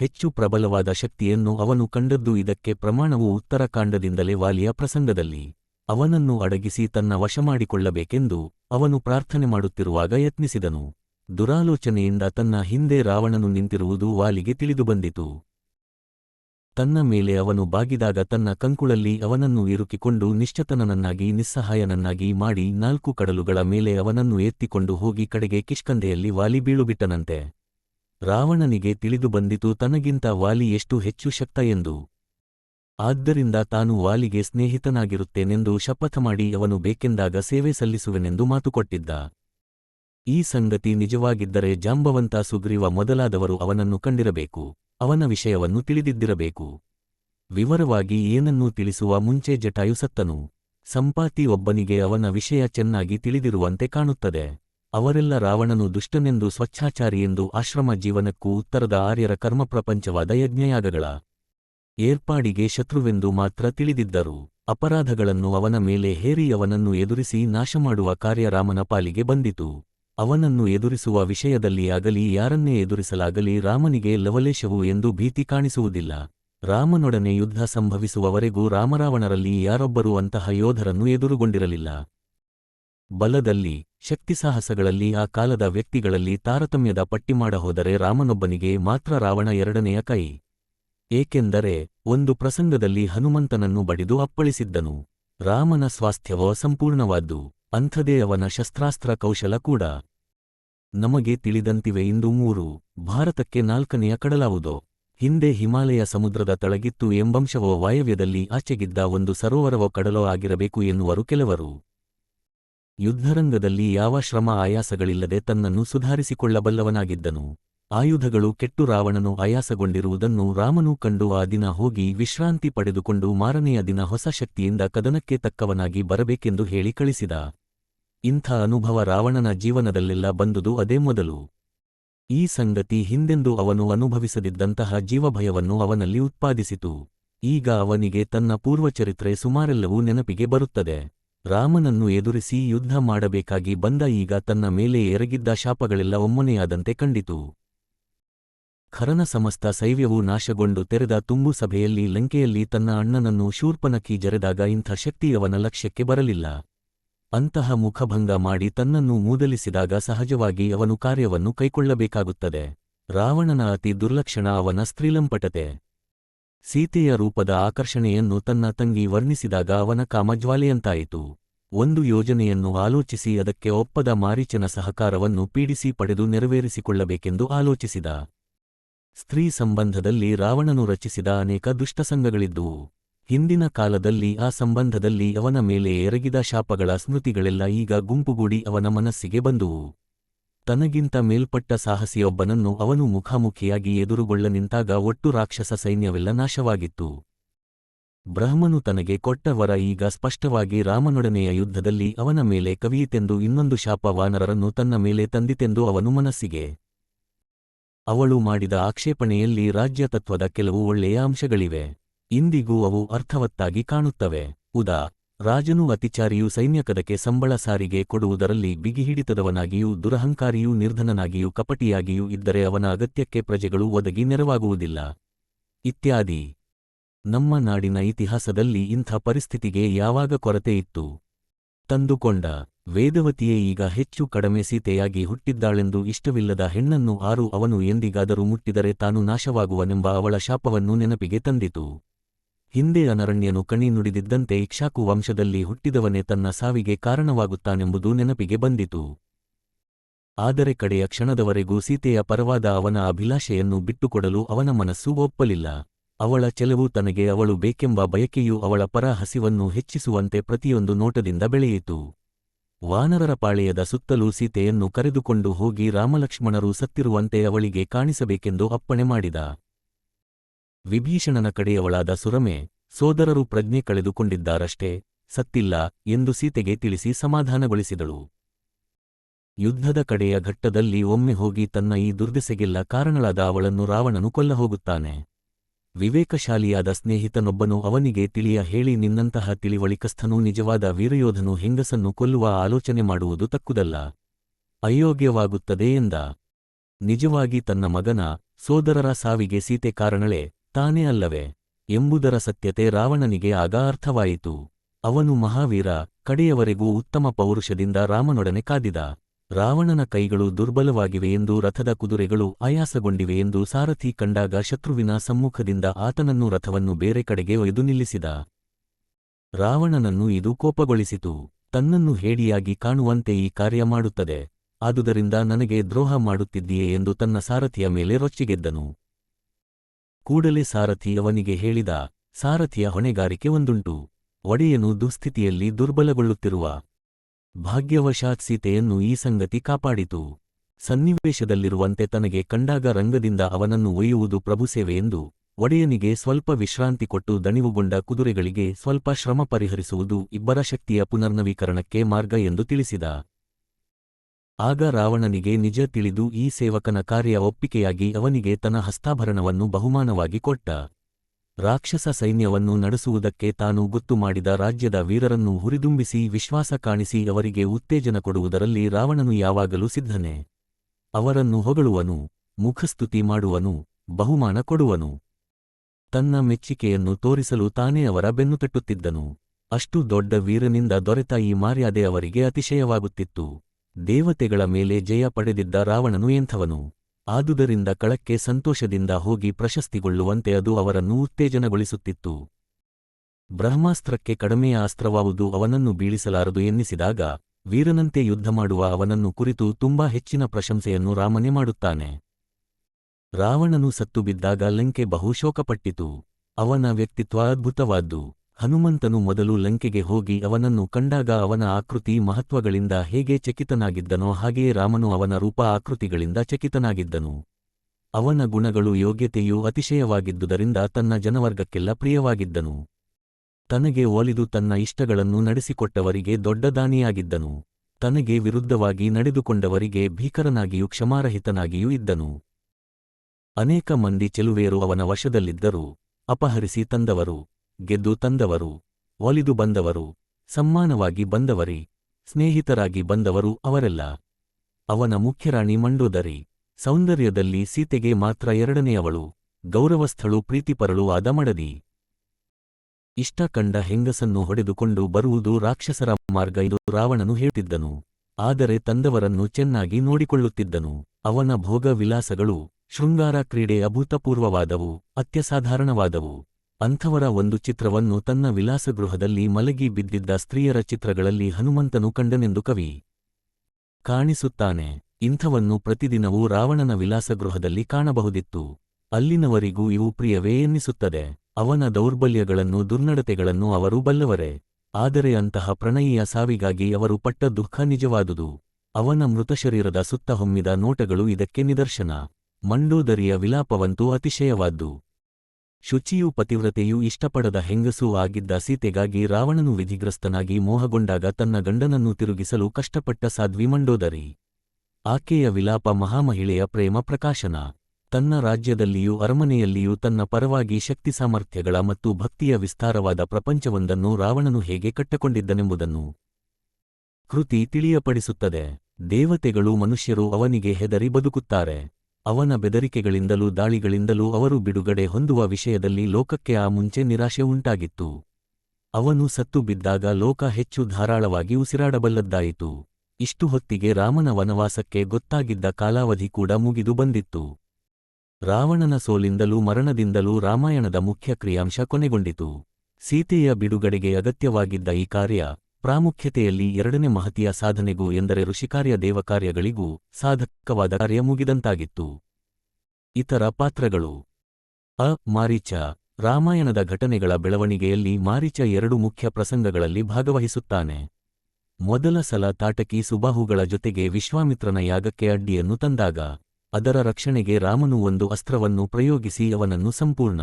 ಹೆಚ್ಚು ಪ್ರಬಲವಾದ ಶಕ್ತಿಯನ್ನು ಅವನು ಕಂಡದ್ದು. ಇದಕ್ಕೆ ಪ್ರಮಾಣವು ಉತ್ತರಕಾಂಡದಿಂದಲೇ ವಾಲಿಯ ಪ್ರಸಂಗದಲ್ಲಿ ಅವನನ್ನು ಅಡಗಿಸಿ ತನ್ನ ವಶಮಾಡಿಕೊಳ್ಳಬೇಕೆಂದು ಅವನು ಪ್ರಾರ್ಥನೆ ಮಾಡುತ್ತಿರುವಾಗ ಯತ್ನಿಸಿದನು. ದುರಾಲೋಚನೆಯಿಂದ ತನ್ನ ಹಿಂದೆ ರಾವಣನು ನಿಂತಿರುವುದು ವಾಲಿಗೆ ತಿಳಿದುಬಂದಿತು ತನ್ನ ಮೇಲೆ ಅವನು ಬಾಗಿದಾಗ ತನ್ನ ಕಂಕುಳಲ್ಲಿ ಅವನನ್ನು ಇರುಕಿಕೊಂಡು ನಿಶ್ಚತನನನ್ನಾಗಿ ನಿಸ್ಸಹಾಯನನ್ನಾಗಿ ಮಾಡಿ ನಾಲ್ಕು ಕಡಲುಗಳ ಮೇಲೆ ಅವನನ್ನು ಎತ್ತಿಕೊಂಡು ಹೋಗಿ ಕಡೆಗೆ ಕಿಷ್ಕಂದೆಯಲ್ಲಿ ವಾಲಿ ಬೀಳುಬಿಟ್ಟನಂತೆ. ರಾವಣನಿಗೆ ತಿಳಿದುಬಂದಿತು ತನಗಿಂತ ವಾಲಿ ಎಷ್ಟು ಹೆಚ್ಚು ಶಕ್ತ ಎಂದು. ಆದ್ದರಿಂದ ತಾನು ವಾಲಿಗೆ ಸ್ನೇಹಿತನಾಗಿರುತ್ತೇನೆಂದು ಶಪಥ ಮಾಡಿ ಅವನು ಬೇಕೆಂದಾಗ ಸೇವೆ ಸಲ್ಲಿಸುವೆನೆಂದು ಮಾತುಕೊಟ್ಟಿದ್ದ ಈ ಸಂಗತಿ ನಿಜವಾಗಿದ್ದರೆ ಜಾಂಬವಂತ ಸುಗ್ರೀವ ಮೊದಲಾದವರು ಅವನನ್ನು ಕಂಡಿರಬೇಕು, ಅವನ ವಿಷಯವನ್ನು ತಿಳಿದಿದ್ದಿರಬೇಕು. ವಿವರವಾಗಿ ಏನನ್ನೂ ತಿಳಿಸುವ ಮುಂಚೆ ಜಟಾಯು ಸತ್ತನು. ಸಂಪಾತಿ ಒಬ್ಬನಿಗೆ ಅವನ ವಿಷಯ ಚೆನ್ನಾಗಿ ತಿಳಿದಿರುವಂತೆ ಕಾಣುತ್ತದೆ. ಅವರೆಲ್ಲ ರಾವಣನು ದುಷ್ಟನೆಂದು ಸ್ವಚ್ಛಾಚಾರಿಯೆಂದು ಆಶ್ರಮ ಜೀವನಕ್ಕೂ ಉತ್ತರದ ಆರ್ಯರ ಕರ್ಮಪ್ರಪಂಚವಾದ ಯಜ್ಞಯಾಗಗಳ ಏರ್ಪಾಡಿಗೆ ಶತ್ರುವೆಂದು ಮಾತ್ರ ತಿಳಿದಿದ್ದರು. ಅಪರಾಧಗಳನ್ನು ಅವನ ಮೇಲೆ ಹೇರಿ ಅವನನ್ನು ಎದುರಿಸಿ ನಾಶಮಾಡುವ ಕಾರ್ಯ ರಾಮನ ಪಾಲಿಗೆ ಬಂದಿತು. ಅವನನ್ನು ಎದುರಿಸುವ ವಿಷಯದಲ್ಲಿ ಆಗಲಿ ಯಾರನ್ನೇ ಎದುರಿಸಲಾಗಲಿ ರಾಮನಿಗೆ ಲವಲೇಶವು ಎಂದು ಭೀತಿ ಕಾಣಿಸುವುದಿಲ್ಲ. ರಾಮನೊಡನೆ ಯುದ್ಧ ಸಂಭವಿಸುವವರೆಗೂ ರಾಮರಾವಣರಲ್ಲಿ ಯಾರೊಬ್ಬರೂ ಅಂತಹ ಯೋಧರನ್ನು ಎದುರುಗೊಂಡಿರಲಿಲ್ಲ. ಬಲದಲ್ಲಿ ಶಕ್ತಿಸಾಹಸಗಳಲ್ಲಿ ಆ ಕಾಲದ ವ್ಯಕ್ತಿಗಳಲ್ಲಿ ತಾರತಮ್ಯದ ಪಟ್ಟಿ ಮಾಡಹೋದರೆ ರಾಮನೊಬ್ಬನಿಗೆ ಮಾತ್ರ ರಾವಣ ಎರಡನೆಯ ಕೈ. ಏಕೆಂದರೆ ಒಂದು ಪ್ರಸಂಗದಲ್ಲಿ ಹನುಮಂತನನ್ನು ಬಡಿದು ಅಪ್ಪಳಿಸಿದ್ದನು. ರಾಮನ ಸ್ವಾಸ್ಥ್ಯವೋ ಸಂಪೂರ್ಣವಾದ್ದು, ಅಂಥದೇ ಅವನ ಶಸ್ತ್ರಾಸ್ತ್ರ ಕೌಶಲ ಕೂಡ. ನಮಗೆ ತಿಳಿದಂತಿವೆ ಇಂದು ಮೂರು, ಭಾರತಕ್ಕೆ ನಾಲ್ಕನೆಯ ಕಡಲಾವುದೋ? ಹಿಂದೆ ಹಿಮಾಲಯ ಸಮುದ್ರದ ತಳಗಿತ್ತು ಎಂಬಂಶವೋ ವಾಯವ್ಯದಲ್ಲಿ ಆಚೆಗಿದ್ದ ಒಂದು ಸರೋವರವೋ ಕಡಲೋ ಆಗಿರಬೇಕು ಎನ್ನುವರು ಕೆಲವರು. ಯುದ್ಧರಂಗದಲ್ಲಿ ಯಾವ ಶ್ರಮ ಆಯಾಸಗಳಿಲ್ಲದೆ ತನ್ನನ್ನು ಸುಧಾರಿಸಿಕೊಳ್ಳಬಲ್ಲವನಾಗಿದ್ದನು. ಆಯುಧಗಳು ಕೆಟ್ಟು ರಾವಣನು ಆಯಾಸಗೊಂಡಿರುವುದನ್ನು ರಾಮನು ಕಂಡು ಆ ದಿನ ಹೋಗಿ ವಿಶ್ರಾಂತಿ ಪಡೆದುಕೊಂಡು ಮಾರನೆಯ ದಿನ ಹೊಸ ಶಕ್ತಿಯಿಂದ ಕದನಕ್ಕೆ ತಕ್ಕವನಾಗಿ ಬರಬೇಕೆಂದು ಹೇಳಿ ಕಳಿಸಿದ. ಇಂಥ ಅನುಭವ ರಾವಣನ ಜೀವನದಲ್ಲೆಲ್ಲ ಬಂದುದು ಅದೇ ಮೊದಲು. ಈ ಸಂಗತಿ ಹಿಂದೆಂದು ಅವನು ಅನುಭವಿಸದಿದ್ದಂತಹ ಜೀವಭಯವನ್ನು ಅವನಲ್ಲಿ ಉತ್ಪಾದಿಸಿತು. ಈಗ ಅವನಿಗೆ ತನ್ನ ಪೂರ್ವಚರಿತ್ರೆ ಸುಮಾರೆಲ್ಲವೂ ನೆನಪಿಗೆ ಬರುತ್ತದೆ. ರಾಮನನ್ನು ಎದುರಿಸಿ ಯುದ್ಧ ಮಾಡಬೇಕಾಗಿ ಬಂದ ಈಗ ತನ್ನ ಮೇಲೆ ಎರಗಿದ್ದ ಶಾಪಗಳೆಲ್ಲ ಒಮ್ಮನೆಯಾದಂತೆ ಕಂಡಿತು. ಖರನ ಸಮಸ್ತ ಸೈವ್ಯವು ನಾಶಗೊಂಡು ತೆರೆದ ತುಂಬು ಸಭೆಯಲ್ಲಿ ಲಂಕೆಯಲ್ಲಿ ತನ್ನ ಅಣ್ಣನನ್ನು ಶೂರ್ಪನಕ್ಕಿ ಜರೆದಾಗ ಇಂಥ ಶಕ್ತಿ ಅವನ ಲಕ್ಷ್ಯಕ್ಕೆ ಬರಲಿಲ್ಲ. ಅಂತಹ ಮುಖಭಂಗ ಮಾಡಿ ತನ್ನನ್ನು ಮೂದಲಿಸಿದಾಗ ಸಹಜವಾಗಿ ಅವನು ಕಾರ್ಯವನ್ನು ಕೈಕೊಳ್ಳಬೇಕಾಗುತ್ತದೆ. ರಾವಣನ ಅತಿ ದುರ್ಲಕ್ಷಣ ಅವನ ಸ್ತ್ರೀಲಂಪಟತೆ. ಸೀತೆಯ ರೂಪದ ಆಕರ್ಷಣೆಯನ್ನು ತನ್ನ ತಂಗಿ ವರ್ಣಿಸಿದಾಗ ಅವನ ಕಾಮಜ್ವಾಲೆಯಂತಾಯಿತು. ಒಂದು ಯೋಜನೆಯನ್ನು ಆಲೋಚಿಸಿ ಅದಕ್ಕೆ ಒಪ್ಪದ ಮಾರೀಚನ ಸಹಕಾರವನ್ನು ಪೀಡಿಸಿ ಪಡೆದು ನೆರವೇರಿಸಿಕೊಳ್ಳಬೇಕೆಂದು ಆಲೋಚಿಸಿದ. ಸ್ತ್ರೀ ಸಂಬಂಧದಲ್ಲಿ ರಾವಣನು ರಚಿಸಿದ ಅನೇಕ ದುಷ್ಟಸಂಗಗಳಿದ್ದುವು ಹಿಂದಿನ ಕಾಲದಲ್ಲಿ ಆ ಸಂಬಂಧದಲ್ಲಿ ಅವನ ಮೇಲೆ ಎರಗಿದ ಶಾಪಗಳ ಸ್ಮೃತಿಗಳೆಲ್ಲ ಈಗ ಗುಂಪುಗೂಡಿ ಅವನ ಮನಸ್ಸಿಗೆ ಬಂದುವು. ತನಗಿಂತ ಮೇಲ್ಪಟ್ಟ ಸಾಹಸಿಯೊಬ್ಬನನ್ನು ಅವನು ಮುಖಾಮುಖಿಯಾಗಿ ಎದುರುಗೊಳ್ಳ ನಿಂತಾಗ ಒಟ್ಟು ರಾಕ್ಷಸ ಸೈನ್ಯವೆಲ್ಲ ನಾಶವಾಗಿತ್ತು. ಬ್ರಹ್ಮನು ತನಗೆ ಕೊಟ್ಟ ವರ ಈಗ ಸ್ಪಷ್ಟವಾಗಿ ರಾಮನೊಡನೆಯ ಯುದ್ಧದಲ್ಲಿ ಅವನ ಮೇಲೆ ಕವಿಯಿತೆಂದು ಇನ್ನೊಂದು ಶಾಪ ವಾನರರನ್ನು ತನ್ನ ಮೇಲೆ ತಂದಿತೆಂದು ಅವನು ಮನಸ್ಸಿಗೆ. ಅವಳು ಮಾಡಿದ ಆಕ್ಷೇಪಣೆಯಲ್ಲಿ ರಾಜ್ಯತತ್ವದ ಕೆಲವು ಒಳ್ಳೆಯ ಅಂಶಗಳಿವೆ. ಇಂದಿಗೂ ಅವು ಅರ್ಥವತ್ತಾಗಿ ಕಾಣುತ್ತವೆ. ಉದಾ ರಾಜನು ಅತಿಚಾರಿಯೂ ಸೈನ್ಯಕದಕ್ಕೆ ಸಂಬಳ ಸಾರಿಗೆ ಕೊಡುವುದರಲ್ಲಿ ಬಿಗಿಹಿಡಿತದವನಾಗಿಯೂ ದುರಹಂಕಾರಿಯೂ ನಿರ್ಧನನಾಗಿಯೂ, ಕಪಟಿಯಾಗಿಯೂ ಇದ್ದರೆ ಅವನ ಅಗತ್ಯಕ್ಕೆ ಪ್ರಜೆಗಳು ಒದಗಿ ನೆರವಾಗುವುದಿಲ್ಲ. ಇತ್ಯಾದಿ. ನಮ್ಮ ನಾಡಿನ ಇತಿಹಾಸದಲ್ಲಿ ಇಂಥ ಪರಿಸ್ಥಿತಿಗೆ ಯಾವಾಗ ಕೊರತೆಯಿತ್ತು ತಂದುಕೊಂಡ ವೇದವತಿಯೇ ಈಗ ಹೆಚ್ಚು ಕಡಿಮೆ ಸೀತೆಯಾಗಿ ಹುಟ್ಟಿದ್ದಾಳೆಂದು ಇಷ್ಟವಿಲ್ಲದ ಹೆಣ್ಣನ್ನು ಆರು ಅವನು ಎಂದಿಗಾದರೂ ಮುಟ್ಟಿದರೆ ತಾನು ನಾಶವಾಗುವನೆಂಬ ಅವಳ ಶಾಪವನ್ನು ನೆನಪಿಗೆ ತಂದಿತು. ಹಿಂದೆ ಅನರಣ್ಯನು ಕಣಿ ನುಡಿದಿದ್ದಂತೆ ಇಕ್ಷಾಕು ವಂಶದಲ್ಲಿ ಹುಟ್ಟಿದವನೇ ತನ್ನ ಸಾವಿಗೆ ಕಾರಣವಾಗುತ್ತಾನೆಂಬುದು ನೆನಪಿಗೆ ಬಂದಿತು. ಆದರೆ ಕಡೆಯ ಕ್ಷಣದವರೆಗೂ ಸೀತೆಯ ಪರವಾದ ಅವನ ಅಭಿಲಾಷೆಯನ್ನು ಬಿಟ್ಟುಕೊಡಲು ಅವನ ಮನಸ್ಸು ಒಪ್ಪಲಿಲ್ಲ. ಅವಳ ಚೆಲವು ತನಗೆ ಅವಳು ಬೇಕೆಂಬ ಬಯಕೆಯು ಅವಳ ಪರ ಹಸಿವನ್ನು ಹೆಚ್ಚಿಸುವಂತೆ ಪ್ರತಿಯೊಂದು ನೋಟದಿಂದ ಬೆಳೆಯಿತು. ವಾನರರ ಪಾಳೆಯದ ಸುತ್ತಲೂ ಸೀತೆಯನ್ನು ಕರೆದುಕೊಂಡು ಹೋಗಿ ರಾಮಲಕ್ಷ್ಮಣರು ಸತ್ತಿರುವಂತೆ ಅವಳಿಗೆ ಕಾಣಿಸಬೇಕೆಂದು ಅಪ್ಪಣೆ ಮಾಡಿದ. ವಿಭೀಷಣನ ಕಡೆಯವಳಾದ ಸುರಮೆ ಸೋದರರು ಪ್ರಜ್ಞೆ ಕಳೆದುಕೊಂಡಿದ್ದಾರಷ್ಟೇ ಸತ್ತಿಲ್ಲ ಎಂದು ಸೀತೆಗೆ ತಿಳಿಸಿ ಸಮಾಧಾನಗೊಳಿಸಿದಳು. ಯುದ್ಧದ ಕಡೆಯ ಘಟ್ಟದಲ್ಲಿ ಒಮ್ಮೆ ಹೋಗಿ ತನ್ನ ಈ ದುರ್ದೆಸೆಗೆಲ್ಲ ಕಾರಣಳಾದ ಅವಳನ್ನು ರಾವಣನು ಕೊಲ್ಲಹೋಗುತ್ತಾನೆ. ವಿವೇಕಶಾಲಿಯಾದ ಸ್ನೇಹಿತನೊಬ್ಬನು ಅವನಿಗೆ ತಿಳಿಯ ಹೇಳಿ ನಿನ್ನಂತಹ ತಿಳಿವಳಿಕಸ್ಥನೂ ನಿಜವಾದ ವೀರಯೋಧನು ಹೆಂಗಸನ್ನು ಕೊಲ್ಲುವ ಆಲೋಚನೆ ಮಾಡುವುದು ತಕ್ಕುದಲ್ಲ. ಅಯೋಗ್ಯವಾಗುತ್ತದೆ ಎಂದ. ನಿಜವಾಗಿ ತನ್ನ ಮಗನ ಸೋದರರ ಸಾವಿಗೆ ಸೀತೆ ಕಾರಣಳೆ ತಾನೇ ಅಲ್ಲವೇ ಎಂಬುದರ ಸತ್ಯತೆ ರಾವಣನಿಗೆ ಆಗ ಅರ್ಥವಾಯಿತು. ಅವನು ಮಹಾವೀರ, ಕಡೆಯವರೆಗೂ ಉತ್ತಮ ಪೌರುಷದಿಂದ ರಾಮನೊಡನೆ ಕಾದಿದ. ರಾವಣನ ಕೈಗಳು ದುರ್ಬಲವಾಗಿವೆಯೆಂದು ರಥದ ಕುದುರೆಗಳು ಆಯಾಸಗೊಂಡಿವೆಯೆಂದು ಸಾರಥಿ ಕಂಡಾಗ ಶತ್ರುವಿನ ಸಮ್ಮುಖದಿಂದ ಆತನನ್ನು ರಥವನ್ನು ಬೇರೆ ಕಡೆಗೆ ಒಯ್ದು ನಿಲ್ಲಿಸಿದ. ರಾವಣನನ್ನು ಇದು ಕೋಪಗೊಳಿಸಿತು. ತನ್ನನ್ನು ಹೇಡಿಯಾಗಿ ಕಾಣುವಂತೆ ಈ ಕಾರ್ಯ ಮಾಡುತ್ತದೆ. ಆದುದರಿಂದ ನನಗೆ ದ್ರೋಹ ಮಾಡುತ್ತಿದ್ದೀಯೆ ಎಂದು ತನ್ನ ಸಾರಥಿಯ ಮೇಲೆ ರೊಚ್ಚಿಗೆದ್ದನು. ಕೂಡಲೇ ಸಾರಥಿ ಅವನಿಗೆ ಹೇಳಿದ, ಸಾರಥಿಯ ಹೊಣೆಗಾರಿಕೆ ಒಂದುಂಟು. ಒಡೆಯನು ದುಸ್ಥಿತಿಯಲ್ಲಿ ದುರ್ಬಲಗೊಳ್ಳುತ್ತಿರುವ ಭಾಗ್ಯವಶಾತ್ ಸೀತೆಯನ್ನು ಈ ಸಂಗತಿ ಕಾಪಾಡಿತು. ಸನ್ನಿವೇಶದಲ್ಲಿರುವಂತೆ ತನಗೆ ಕಂಡಾಗ ರಂಗದಿಂದ ಅವನನ್ನು ಒಯ್ಯುವುದು ಪ್ರಭುಸೇವೆಯೆಂದು ಒಡೆಯನಿಗೆ ಸ್ವಲ್ಪ ವಿಶ್ರಾಂತಿ ಕೊಟ್ಟು ದಣಿವುಗೊಂಡ ಕುದುರೆಗಳಿಗೆ ಸ್ವಲ್ಪ ಶ್ರಮ ಪರಿಹರಿಸುವುದು ಇಬ್ಬರ ಶಕ್ತಿಯ ಪುನರ್ನವೀಕರಣಕ್ಕೆ ಮಾರ್ಗ ಎಂದು ತಿಳಿಸಿದ. ಆಗ ರಾವಣನಿಗೆ ನಿಜ ತಿಳಿದು ಈ ಸೇವಕನ ಕಾರ್ಯ ಒಪ್ಪಿಕೆಯಾಗಿ ಅವನಿಗೆ ತನ್ನ ಹಸ್ತಾಭರಣವನ್ನು ಬಹುಮಾನವಾಗಿ ಕೊಟ್ಟ. ರಾಕ್ಷಸ ಸೈನ್ಯವನ್ನು ನಡೆಸುವುದಕ್ಕೆ ತಾನು ಗೊತ್ತು ಮಾಡಿದ ರಾಜ್ಯದ ವೀರರನ್ನು ಹುರಿದುಂಬಿಸಿ ವಿಶ್ವಾಸ ಕಾಣಿಸಿ ಅವರಿಗೆ ಉತ್ತೇಜನ ಕೊಡುವುದರಲ್ಲಿ ರಾವಣನು ಯಾವಾಗಲೂ ಸಿದ್ಧನೆ. ಅವರನ್ನು ಹೊಗಳುವನು, ಮುಖಸ್ತುತಿ ಮಾಡುವನು, ಬಹುಮಾನ ಕೊಡುವನು. ತನ್ನ ಮೆಚ್ಚಿಕೆಯನ್ನು ತೋರಿಸಲು ತಾನೇ ಅವರ ಬೆನ್ನು ತಟ್ಟುತ್ತಿದ್ದನು. ಅಷ್ಟು ದೊಡ್ಡ ವೀರನಿಂದ ದೊರೆತ ಈ ಮಾರ್ಯಾದೆ ಅವರಿಗೆ ಅತಿಶಯವಾಗುತ್ತಿತ್ತು. ದೇವತೆಗಳ ಮೇಲೆ ಜಯ ಪಡೆದಿದ್ದ ರಾವಣನು ಎಂಥವನು? ಆದುದರಿಂದ ಕಳಕ್ಕೆ ಸಂತೋಷದಿಂದ ಹೋಗಿ ಪ್ರಶಸ್ತಿಗೊಳ್ಳುವಂತೆ ಅದು ಅವರನ್ನು ಉತ್ತೇಜನಗೊಳಿಸುತ್ತಿತ್ತು. ಬ್ರಹ್ಮಾಸ್ತ್ರಕ್ಕೆ ಕಡಿಮೆಯ ಅಸ್ತ್ರವಾವುದು ಅವನನ್ನು ಬೀಳಿಸಲಾರದು ಎನ್ನಿಸಿದಾಗ, ವೀರನಂತೆ ಯುದ್ಧ ಮಾಡುವ ಅವನನ್ನು ಕುರಿತು ತುಂಬಾ ಹೆಚ್ಚಿನ ಪ್ರಶಂಸೆಯನ್ನು ರಾಮನೇ ಮಾಡುತ್ತಾನೆ. ರಾವಣನು ಸತ್ತು ಬಿದ್ದಾಗ ಲಂಕೆ ಬಹುಶೋಕಪಟ್ಟಿತು. ಅವನ ವ್ಯಕ್ತಿತ್ವ ಅದ್ಭುತವಾದ್ದು. ಹನುಮಂತನು ಮೊದಲು ಲಂಕೆಗೆ ಹೋಗಿ ಅವನನ್ನು ಕಂಡಾಗ ಅವನ ಆಕೃತಿ ಮಹತ್ವಗಳಿಂದ ಹೇಗೆ ಚಕಿತನಾಗಿದ್ದನೋ ಹಾಗೆಯೇ ರಾಮನು ಅವನ ರೂಪ ಆಕೃತಿಗಳಿಂದ ಚಕಿತನಾಗಿದ್ದನು. ಅವನ ಗುಣಗಳು ಯೋಗ್ಯತೆಯೂ ಅತಿಶಯವಾಗಿದ್ದುದರಿಂದ ತನ್ನ ಜನವರ್ಗಕ್ಕೆಲ್ಲ ಪ್ರಿಯವಾಗಿದ್ದನು. ತನಗೆ ಒಲಿದು ತನ್ನ ಇಷ್ಟಗಳನ್ನು ನಡೆಸಿಕೊಟ್ಟವರಿಗೆ ದೊಡ್ಡ ದಾನಿಯಾಗಿದ್ದನು. ತನಗೆ ವಿರುದ್ಧವಾಗಿ ನಡೆದುಕೊಂಡವರಿಗೆ ಭೀಕರನಾಗಿಯೂ ಕ್ಷಮಾರಹಿತನಾಗಿಯೂ ಇದ್ದನು. ಅನೇಕ ಮಂದಿ ಚೆಲುವೇರು ಅವನ ವಶದಲ್ಲಿದ್ದರು. ಅಪಹರಿಸಿ ತಂದವರು. ಗೆದ್ದು ತಂದವರು, ಒಲಿದು ಬಂದವರು, ಸಮ್ಮಾನವಾಗಿ ಬಂದವರಿ, ಸ್ನೇಹಿತರಾಗಿ ಬಂದವರು ಅವರೆಲ್ಲ. ಅವನ ಮುಖ್ಯರಾಣಿ ಮಂಡೋದರಿ, ಸೌಂದರ್ಯದಲ್ಲಿ ಸೀತೆಗೆ ಮಾತ್ರ ಎರಡನೆಯವಳು ಗೌರವಸ್ಥಳು ಪ್ರೀತಿಪರಳು ಆದ ಮಡದಿ. ಇಷ್ಟ ಕಂಡ ಹೆಂಗಸನ್ನು ಹೊಡೆದುಕೊಂಡು ಬರುವುದು ರಾಕ್ಷಸರ ಮಾರ್ಗ ಇದು ರಾವಣನು ಹೇಳ್ತಿದ್ದನು. ಆದರೆ ತಂದವರನ್ನು ಚೆನ್ನಾಗಿ ನೋಡಿಕೊಳ್ಳುತ್ತಿದ್ದನು. ಅವನ ಭೋಗ ವಿಲಾಸಗಳು ಶೃಂಗಾರ ಕ್ರೀಡೆ ಅಭೂತಪೂರ್ವವಾದವು, ಅತ್ಯಸಾಧಾರಣವಾದವು. ಅಂಥವರ ಒಂದು ಚಿತ್ರವನ್ನು ತನ್ನ ವಿಲಾಸಗೃಹದಲ್ಲಿ ಮಲಗಿ ಬಿದ್ದಿದ್ದ ಸ್ತ್ರೀಯರ ಚಿತ್ರಗಳಲ್ಲಿ ಹನುಮಂತನು ಕಂಡನೆಂದು ಕವಿ ಕಾಣಿಸುತ್ತಾನೆ. ಇಂಥವನ್ನು ಪ್ರತಿದಿನವೂ ರಾವಣನ ವಿಲಾಸಗೃಹದಲ್ಲಿ ಕಾಣಬಹುದಿತ್ತು. ಅಲ್ಲಿನವರಿಗೂ ಇವು ಪ್ರಿಯವೇ ಎನ್ನಿಸುತ್ತದೆ. ಅವನ ದೌರ್ಬಲ್ಯಗಳನ್ನು, ದುರ್ನಡತೆಗಳನ್ನು ಅವರು ಬಲ್ಲವರೇ. ಆದರೆ ಅಂತಹ ಪ್ರಣಯಿಯ ಸಾವಿಗಾಗಿ ಅವರು ಪಟ್ಟ ದುಃಖ ನಿಜವಾದುದು. ಅವನ ಮೃತಶರೀರದ ಸುತ್ತ ಹೊಮ್ಮಿದ ನೋಟಗಳು ಇದಕ್ಕೆ ನಿದರ್ಶನ. ಮಂಡೋದರಿಯ ವಿಲಾಪವಂತೂ ಅತಿಶಯವಾದ್ದು. ಶುಚಿಯೂ ಪತಿವ್ರತೆಯು ಇಷ್ಟಪಡದ ಹೆಂಗಸೂ ಆಗಿದ್ದ ಸೀತೆಗಾಗಿ ರಾವಣನು ವಿಧಿಗ್ರಸ್ತನಾಗಿ ಮೋಹಗೊಂಡಾಗ ತನ್ನ ಗಂಡನನ್ನು ತಿರುಗಿಸಲು ಕಷ್ಟಪಟ್ಟ ಸಾಧ್ವಿ ಮಂಡೋದರಿ ಆಕೆಯ ವಿಲಾಪ ಮಹಾಮಹಿಳೆಯ ಪ್ರೇಮ ಪ್ರಕಾಶನ. ತನ್ನ ರಾಜ್ಯದಲ್ಲಿಯೂ ಅರಮನೆಯಲ್ಲಿಯೂ ತನ್ನ ಪರವಾಗಿ ಶಕ್ತಿ ಸಾಮರ್ಥ್ಯಗಳ ಮತ್ತು ಭಕ್ತಿಯ ವಿಸ್ತಾರವಾದ ಪ್ರಪಂಚವೊಂದನ್ನು ರಾವಣನು ಹೇಗೆ ಕಟ್ಟಕೊಂಡಿದ್ದನೆಂಬುದನ್ನು. ಕೃತಿ ತಿಳಿಯಪಡಿಸುತ್ತದೆ. ದೇವತೆಗಳು ಮನುಷ್ಯರು ಅವನಿಗೆ ಹೆದರಿ ಬದುಕುತ್ತಾರೆ. ಅವನ ಬೆದರಿಕೆಗಳಿಂದಲೂ ದಾಳಿಗಳಿಂದಲೂ ಅವರು ಬಿಡುಗಡೆ ಹೊಂದುವ ವಿಷಯದಲ್ಲಿ ಲೋಕಕ್ಕೆ ಆ ಮುಂಚೆ ನಿರಾಶೆ ಉಂಟಾಗಿತ್ತು. ಅವನು ಸತ್ತು ಬಿದ್ದಾಗ ಲೋಕ ಹೆಚ್ಚು ಧಾರಾಳವಾಗಿ ಉಸಿರಾಡಬಲ್ಲದ್ದಾಯಿತು. ಇಷ್ಟು ಹೊತ್ತಿಗೆ ರಾಮನ ವನವಾಸಕ್ಕೆ ಗೊತ್ತಾಗಿದ್ದ ಕಾಲಾವಧಿ ಕೂಡ ಮುಗಿದು ಬಂದಿತ್ತು. ರಾವಣನ ಸೋಲಿಂದಲೂ ಮರಣದಿಂದಲೂ ರಾಮಾಯಣದ ಮುಖ್ಯ ಕ್ರಿಯಾಂಶ ಕೊನೆಗೊಂಡಿತು. ಸೀತೆಯ ಬಿಡುಗಡೆಗೆ ಅಗತ್ಯವಾಗಿದ್ದ ಈ ಕಾರ್ಯ ಪ್ರಾಮುಖ್ಯತೆಯಲ್ಲಿ ಎರಡನೇ ಮಹತಿಯ ಸಾಧನೆಗೂ ಎಂದರೆ ಋಷಿಕಾರ್ಯ ದೇವಕಾರ್ಯಗಳಿಗೂ ಸಾಧಕವಾದ ಕಾರ್ಯ ಮುಗಿದಂತಾಗಿತ್ತು. ಇತರ ಪಾತ್ರಗಳು. ಅ. ಮಾರೀಚ, ರಾಮಾಯಣದ ಘಟನೆಗಳ ಬೆಳವಣಿಗೆಯಲ್ಲಿ ಮಾರೀಚ ಎರಡು ಮುಖ್ಯ ಪ್ರಸಂಗಗಳಲ್ಲಿ ಭಾಗವಹಿಸುತ್ತಾನೆ. ಮೊದಲ ಸಲ ತಾಟಕಿ ಸುಬಾಹುಗಳ ಜೊತೆಗೆ ವಿಶ್ವಾಮಿತ್ರನ ಯಾಗಕ್ಕೆ ಅಡ್ಡಿಯನ್ನು ತಂದಾಗ, ಅದರ ರಕ್ಷಣೆಗೆ ರಾಮನು ಒಂದು ಅಸ್ತ್ರವನ್ನು ಪ್ರಯೋಗಿಸಿ ಅವನನ್ನು ಸಂಪೂರ್ಣ